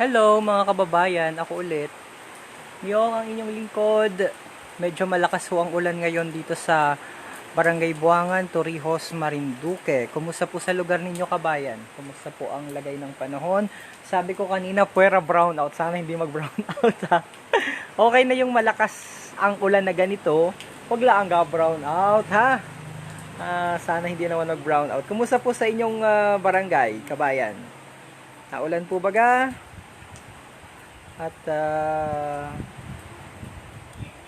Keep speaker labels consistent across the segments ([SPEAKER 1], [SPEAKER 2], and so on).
[SPEAKER 1] Hello mga kababayan, ako ulit. Yung ang inyong lingkod. Medyo malakas ho ang ulan ngayon dito sa Barangay Buangan, Torrijos, Marinduque. Kumusta po sa lugar ninyo kabayan? Kumusta po ang lagay ng panahon? Sabi ko kanina, puwera brownout. Sana hindi mag-brownout ha. okay na yung malakas ang ulan na ganito. Huwag lang ga brownout ha. Ah, sana hindi naman mag-brownout. Kumusta po sa inyong ah, barangay, kabayan? Naulan po baga? At ah,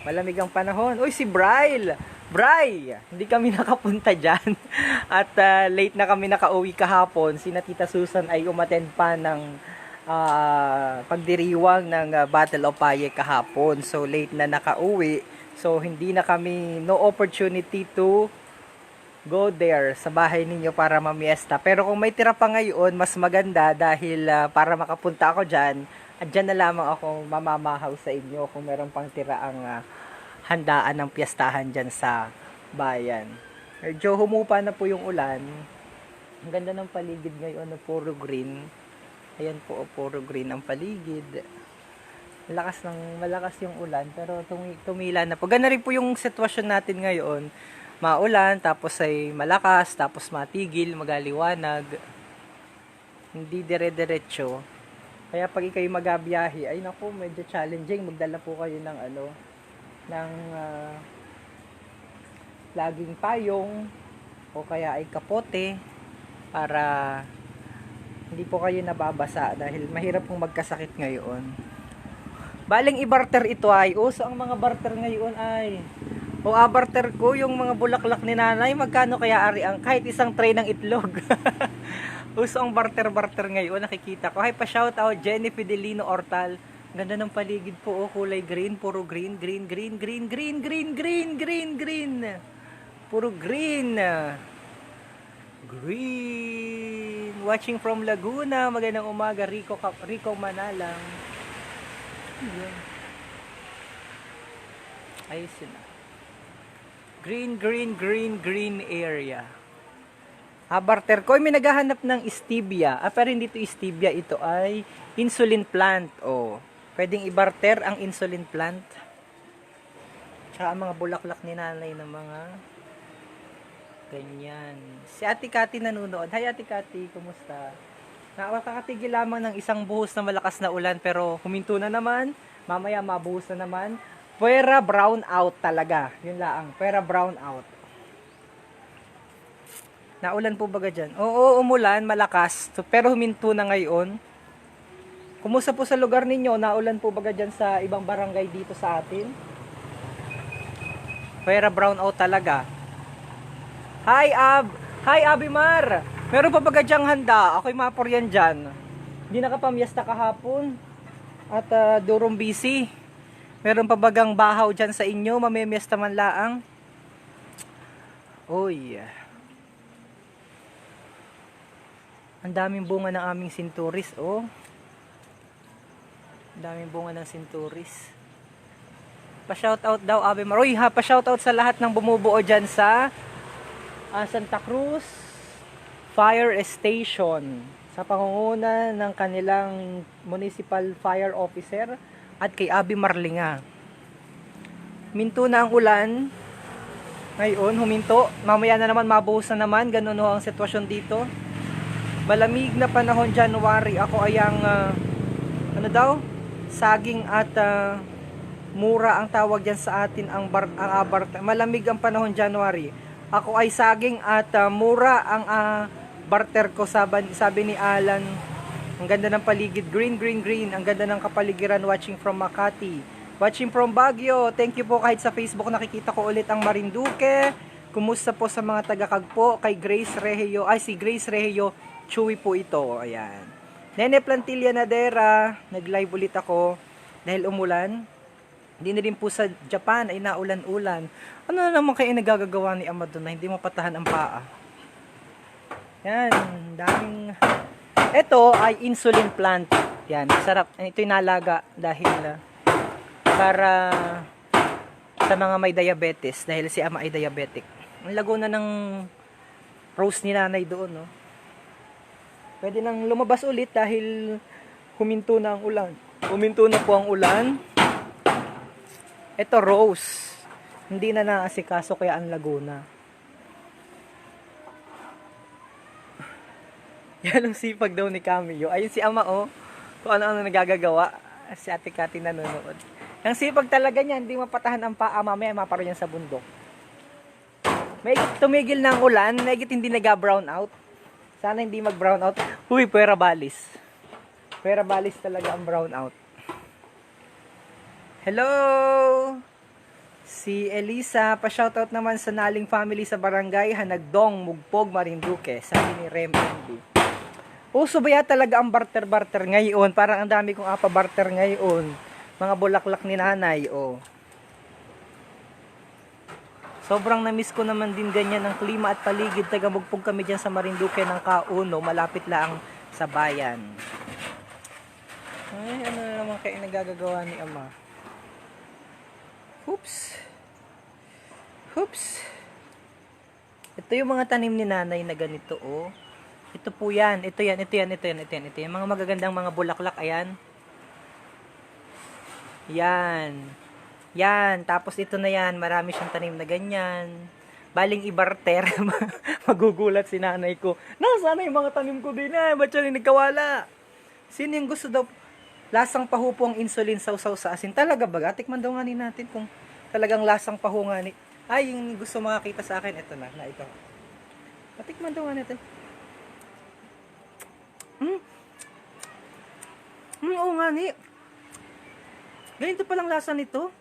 [SPEAKER 1] malamig ang panahon. Uy, si Bryle! Bry! Hindi kami nakapunta dyan. At ah, late na kami nakauwi kahapon. Si Tita Susan ay umattend pa ng ah, pagdiriwang ng Battle of Paye kahapon. So late na nakauwi. So hindi na kami, no opportunity to go there sa bahay ninyo para mamiesta. Pero kung may tira pa ngayon, mas maganda dahil ah, para makapunta ako dyan, dyan na lamang ako mamamahaw sa inyo kung meron pang tira ang ah, handaan ng piyestahan dyan sa bayan. Medyo humupa na po yung ulan. Ang ganda ng paligid ngayon na puro green. Ayan po, oh, puro green ang paligid. Malakas ng malakas yung ulan pero tumi, tumila na po. Ganda rin po yung sitwasyon natin ngayon maulan, tapos ay malakas, tapos matigil, magaliwanag. Hindi dire-diretso. Kaya pag ikay magabiyahe, ay naku, medyo challenging. Magdala po kayo ng ano, ng ah, laging payong o kaya ay kapote para hindi po kayo nababasa dahil mahirap pong magkasakit ngayon. Baling i-barter ito ay, uso ang mga barter ngayon ay o abarter ko yung mga bulaklak ni nanay, magkano kaya ari ang kahit isang tray ng itlog. Uso ang barter-barter ngayon, nakikita ko. Hay pa shout out Jenny Fidelino Ortal. Ganda ng paligid po, oh, kulay green, puro green, green, green, green, green, green, green, green, green. Puro green. Green. Watching from Laguna, magandang umaga, Rico, Rico Manalang. Ayos yun ah. Green, green, green, green area. Habarter ko, may naghahanap ng stevia. Ah, pero hindi ito stevia, ito ay insulin plant. Oh, pwedeng ibarter ang insulin plant. Tsaka mga bulaklak ni nanay ng mga ganyan. Si Ate Kati nanonood. Hi Ate Kati, kumusta? Nakakatigil lamang ng isang buhos na malakas na ulan pero huminto na naman. Mamaya mabuhos na naman. Pwera brown out talaga. Yun lang. Pwera brown out. Naulan po baga dyan? Oo, umulan, malakas. So, pero huminto na ngayon. Kumusta po sa lugar ninyo? Naulan po baga dyan sa ibang barangay dito sa atin? Pwera brown out talaga. Hi, Ab! Hi, Abimar! Meron pa baga dyang handa? Ako'y mapor yan dyan. Hindi nakapamyesta kahapon. At uh, durong busy. Meron pa bagang bahaw dyan sa inyo? Mamemiesta man laang? Uy. Ang daming bunga ng aming sinturis, oh. Ang daming bunga ng sinturis. Pa-shoutout daw, Ave Maroy, ha? Pa-shoutout sa lahat ng bumubuo dyan sa ah, Santa Cruz Fire Station sa pangunguna ng kanilang municipal fire officer at kay Abi Marlinga. Minto na ang ulan. Ngayon, huminto. Mamaya na naman, mabuhos na naman. Ganun ho ang sitwasyon dito. Malamig na panahon January. Ako ay ang, ah, ano daw? Saging at ah, mura ang tawag dyan sa atin ang, bar, ang abar. Malamig ang panahon January. Ako ay saging at ah, mura ang ah, barter ko sabi, sabi ni Alan. Ang ganda ng paligid, green, green, green. Ang ganda ng kapaligiran watching from Makati. Watching from Baguio. Thank you po kahit sa Facebook nakikita ko ulit ang Marinduque. Kumusta po sa mga taga-Kagpo kay Grace Regio. Ay, si Grace Regio. Chewy po ito. Ayan. Nene Plantilla Nadera. Nag-live ulit ako dahil umulan. Hindi na rin po sa Japan ay naulan-ulan. Ano na naman kayo nagagagawa ni Ama doon na hindi mapatahan ang paa? Yan, daming... Ito ay insulin plant. Yan, sarap. Ito yung nalaga dahil ah, para sa mga may diabetes dahil si ama ay diabetic. Ang lago na ng rose ni nanay doon, no? Pwede nang lumabas ulit dahil huminto na ang ulan. Huminto na po ang ulan. Ito rose. Hindi na naasikaso kaya ang Laguna. Yan ang sipag daw ni Camillo. Ayun si Ama oh. Kung ano-ano nagagagawa. Si Ate Kati nanonood. Ang sipag talaga niya, hindi mapatahan ang paa. Mamaya maparo yan sa bundok. May tumigil ng ulan, may hindi nag-brown out. Sana hindi mag-brown out. Huy, pwera balis. Pwera balis talaga ang brown out. Hello! Si Elisa, pa-shoutout naman sa Naling family sa barangay Hanagdong, Mugpog, Marinduque. Sabi ni Rem MB. Uso ba yan talaga ang barter-barter ngayon? Parang ang dami kong apa-barter ngayon. Mga bulaklak ni nanay, oh. Sobrang na-miss ko naman din ganyan ang klima at paligid. Taga-mugpog kami dyan sa Marinduque ng Kauno. Malapit lang sa bayan. Ay, ano na naman kayo nagagagawa ni Ama? Oops. Oops. Ito yung mga tanim ni nanay na ganito, oh. Ito po yan. Ito yan, ito yan, ito yan, ito yan. Ito yan. Mga magagandang mga bulaklak, ayan. Yan. Yan. Tapos ito na yan. Marami siyang tanim na ganyan. Baling ibarter. Magugulat si nanay ko. Nasaan na yung mga tanim ko din eh? Ba't siya nagkawala? Sino yung gusto daw lasang paho ang insulin sausaw sa asin? Talaga ba? Tikman daw nga ni natin kung talagang lasang paho nga ni... Ay, yung gusto makakita sa akin, ito na, na ito. Patikman daw nga natin. Hmm? Hmm, oo nga ni. Ganito palang lasa nito.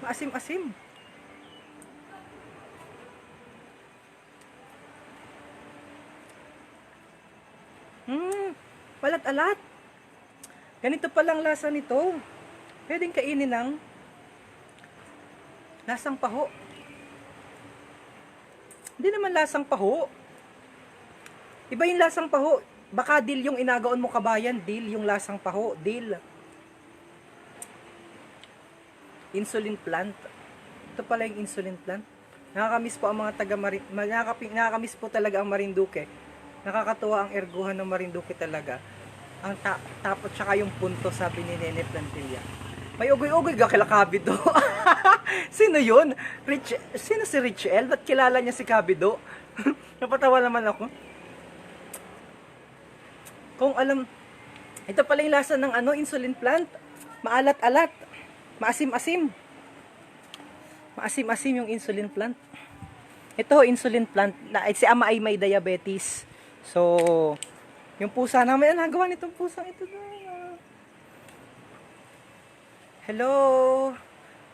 [SPEAKER 1] Maasim-asim. Hmm, palat-alat. Ganito palang lasa nito. Pwedeng kainin ng lasang paho. Hindi naman lasang paho. Iba yung lasang paho. Baka dil yung inagaon mo kabayan, dil yung lasang paho, dil. Insulin plant. Ito pala yung insulin plant. Nakakamiss po ang mga taga Marin, nakakapi- nakakamiss po talaga ang Marinduque. Nakakatuwa ang erguhan ng Marinduque talaga. Ang ta- tapos tsaka yung punto sabi ni Nene Plantilla. May ugoy-ugoy ka kila Kabido. Sino yun? Rich, sino si Richel? Ba't kilala niya si Kabido? Napatawa naman ako. Kung alam, ito pala yung lasa ng ano, insulin plant. Maalat-alat. Maasim-asim. Maasim-asim yung insulin plant. Ito, insulin plant. Na, si ama ay may diabetes. So, yung pusa namin, ang nagawa nitong pusang ito. Hello.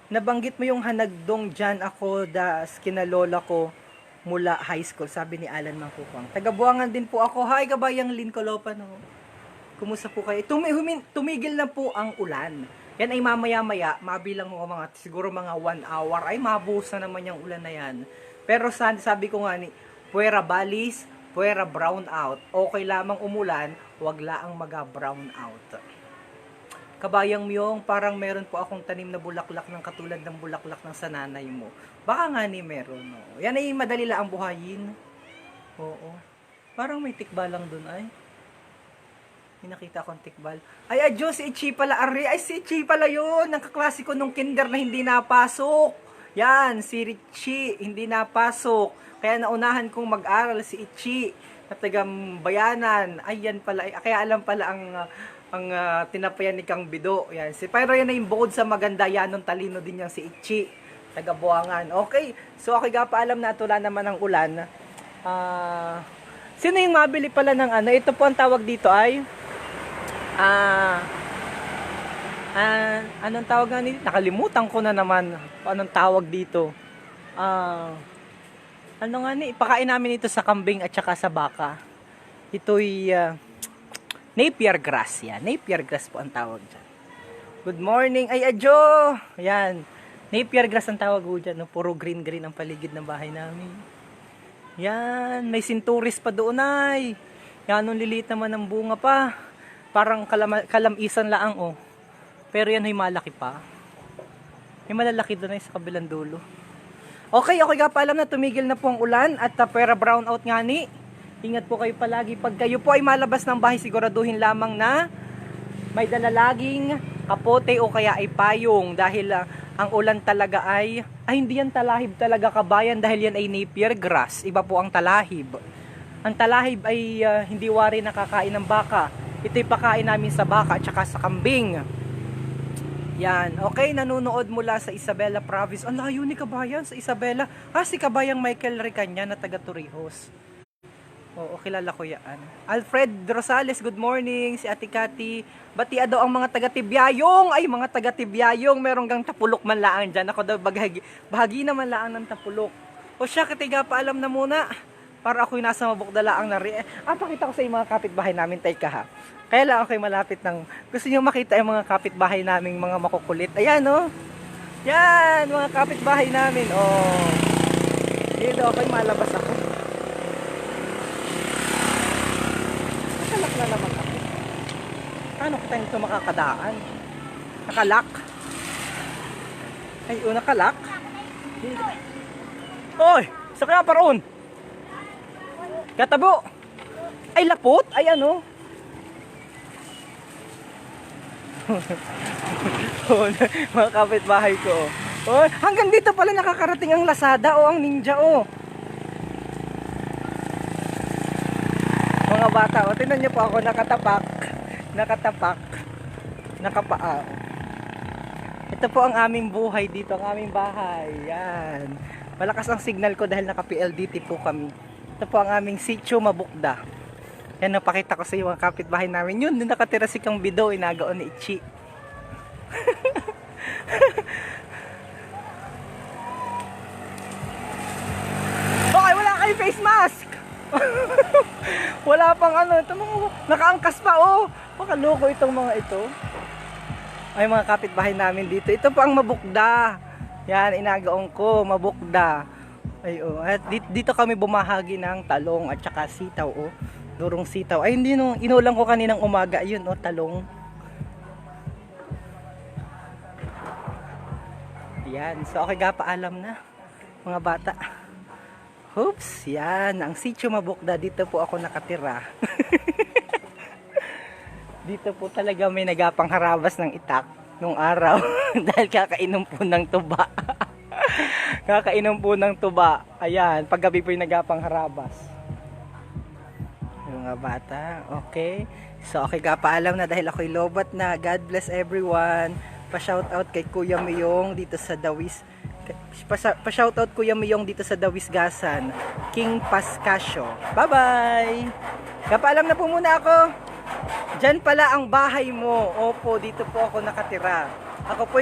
[SPEAKER 1] Nabanggit mo yung hanagdong dyan ako da kinalola ko mula high school, sabi ni Alan Mangkukwang. Tagabuangan din po ako. Hi, kabayang Lin Colopan. Oh. Kumusta po kayo? Tumi, humin, tumigil na po ang ulan. Yan ay mamaya-maya, mabilang mo mga, siguro mga one hour, ay mabuhos na naman yung ulan na yan. Pero san, sabi ko nga ni, puwera balis, puwera brown out. Okay lamang umulan, wag laang maga-brown out. Kabayang Myong, parang meron po akong tanim na bulaklak ng katulad ng bulaklak ng sananay mo. Baka nga ni meron, no. Yan ay madali lang ang buhayin. Oo. Parang may tikbal lang dun ay. May nakita akong tikbal. Ay, adyo, si Ichi pala, Ari. Ay, si Ichi pala yun. Ang kaklasiko nung kinder na hindi napasok. Yan, si Richie, hindi napasok. Kaya naunahan kong mag-aral si Ichi na tagang bayanan. Ay, yan pala. Ay, kaya alam pala ang uh, ang uh, tinapayan ni Kang Bido. Yan. Si pero yan na yung bukod sa maganda yan nung talino din yang si Ichi. Taga Buangan. Okay. So ako ga pa alam na tula naman ng ulan. Ah, sino yung mabili pala ng ano? Ito po ang tawag dito ay ah ah, anong tawag nga nito? Nakalimutan ko na naman anong tawag dito. Ah, ano nga ni? Ipakain namin ito sa kambing at saka sa baka. Ito'y ah, Napier grass yan. Napier grass po ang tawag dyan. Good morning. Ay, adyo! Ayan. Napier grass ang tawag ko dyan. Puro green-green ang paligid ng bahay namin. Yan. May sinturis pa doon ay. Yan, nung liliit naman ng bunga pa. Parang kalam kalamisan laang oh. Pero yan ay malaki pa. May malalaki doon ay sa kabilang dulo. Okay, okay ka pa alam na tumigil na po ang ulan at uh, pera brown out nga ni. Ingat po kayo palagi. Pag kayo po ay malabas ng bahay, siguraduhin lamang na may dala laging kapote o kaya ay payong dahil ah, ang ulan talaga ay ay hindi yan talahib talaga kabayan dahil yan ay napier grass iba po ang talahib ang talahib ay ah, hindi wari nakakain ng baka ito'y pakain namin sa baka at saka sa kambing yan okay nanonood mula sa Isabela province ang layo ni kabayan sa Isabela ah si kabayang Michael Ricanya na taga Torrijos Oo, kilala ko yan. Alfred Rosales, good morning. Si Ate Cathy. Batia daw ang mga taga-Tibyayong. Ay, mga taga-Tibyayong. Meron gang tapulok man laan dyan. Ako daw bahagi, bahagi naman laan ng tapulok. O siya, katiga paalam na muna. Para ako'y nasa mabukdalaang na rin. Ah, pakita ko sa mga kapitbahay namin, Teka ha. Kaya lang ako'y malapit ng... Gusto niyo makita yung mga kapitbahay naming mga makukulit. Ayan, oh. Yan, mga kapitbahay namin. Oh. Dito ako'y malabas ako. Nakalak na naman ako. Paano kita nito makakadaan? Nakalak? Ay, oh, nakalak? Oy! Sa kaya paroon? Katabo! Ay, lapot? Ay, ano? oh, mga kapitbahay ko. Oh, hanggang dito pala nakakarating ang Lazada o ang Ninja oh. mga bata. O, tingnan niyo po ako nakatapak. Nakatapak. Nakapaa. Ito po ang aming buhay dito, ang aming bahay. Yan. Malakas ang signal ko dahil naka-PLDT po kami. Ito po ang aming sitio Mabukda. Yan, napakita ko sa iyo mga kapitbahay namin. Yun, doon nakatira si Kang Bido, inagaon ni Ichi. Bakit wala kayo face mask? Wala pang ano, ito mga nakaangkas pa oh. Makaloko itong mga ito. Ay mga kapitbahay namin dito. Ito po ang mabukda. Yan, inagaong ko, mabukda. Ay oh, at dito kami bumahagi ng talong at saka sitaw oh. Durong sitaw. Ay hindi no, inulang ko kaninang umaga yun oh, talong. Yan, so okay ga paalam na mga bata. Oops, yan. Ang sitio Mabukda. Dito po ako nakatira. dito po talaga may nagapang harabas ng itak nung araw. Dahil kakainom po ng tuba. kakainom po ng tuba. Ayan, paggabi po yung nagapang harabas. Mga bata. Okay. So, okay ka paalam na dahil ako'y lobat na. God bless everyone. Pa-shoutout kay Kuya Miyong dito sa Dawis. Pa-shoutout Kuya Miyong dito sa Dawisgasan. King Pascasio. Bye-bye! Kapaalam na po muna ako. Diyan pala ang bahay mo. Opo, dito po ako nakatira. Ako po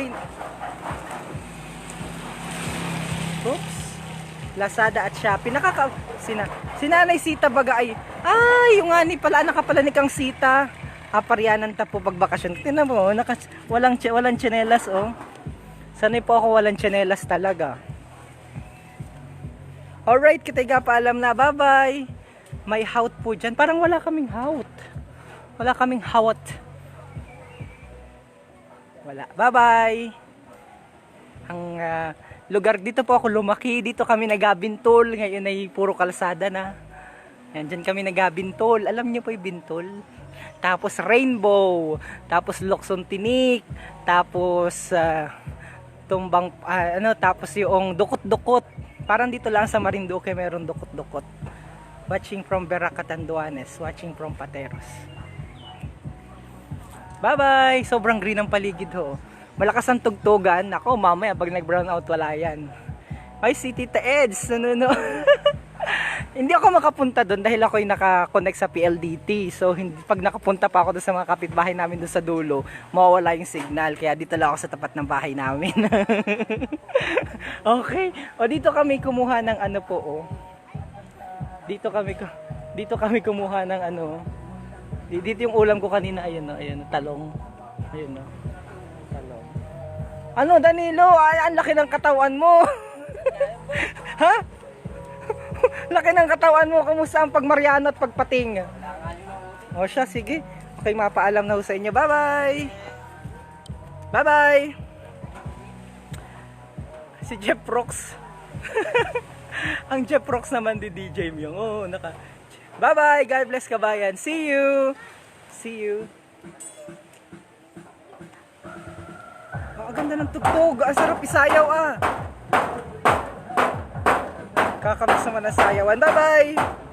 [SPEAKER 1] Oops. Lazada at Shopee. Nakaka... Sina... Sinanay Sita baga ay... Ay, yung nga ni pala, nakapala ni Kang Sita. Aparyanan ta po pagbakasyon. Tingnan mo, naka, walang, walang tsinelas, oh. Sanay po ako walang tsinelas talaga. Alright, kita paalam na. Bye-bye. May hout po dyan. Parang wala kaming hout. Wala kaming hout. Wala. Bye-bye. Ang ah, lugar dito po ako lumaki. Dito kami nagabintol. Ngayon ay puro kalsada na. Yan, dyan kami nagabintol. Alam niyo po yung bintol? Tapos rainbow. Tapos Locson Tinik. Tapos ah, tumbang ah, ano tapos yung dukot-dukot parang dito lang sa Marinduque meron dukot-dukot watching from Beracatanduanes watching from Pateros bye bye sobrang green ang paligid ho malakas ang tugtugan ako mamaya pag nag brown out wala yan ay si Tita Eds no, no, no. hindi ako makapunta doon dahil ako yung naka-connect sa PLDT. So, hindi, pag nakapunta pa ako doon sa mga kapitbahay namin doon sa dulo, mawawala yung signal. Kaya dito lang ako sa tapat ng bahay namin. okay. O, dito kami kumuha ng ano po, oh. Dito kami, dito kami kumuha ng ano. Di- Dito yung ulam ko kanina, ayun, oh, ayun, oh, talong. Ayun, oh. Ano, Danilo? Ay, ang laki ng katawan mo. ha? Laki ng katawan mo. Kumusta ang pagmariano at pagpating? O siya, sige. Okay, mapaalam na ho sa inyo. Bye-bye! Bye-bye! Si Jeff Rocks. ang Jeff Rocks naman di DJ Myong. Oh, naka... Bye-bye. God bless kabayan. See you. See you. Ganda ng tugtog. Ang sarap isayaw ah. Kakamiss naman ang sayawan. Bye-bye.